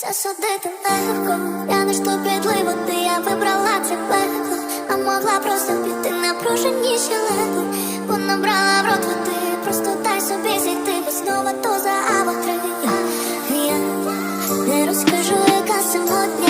Засудити легко, я не ж то підливо, ти я вибрала це пекло, а могла просто піти напруженіші легко, бо набрала в рот води, просто дай собі зійти, бо знову то за або три. Я, я не розкажу, яка сьогодні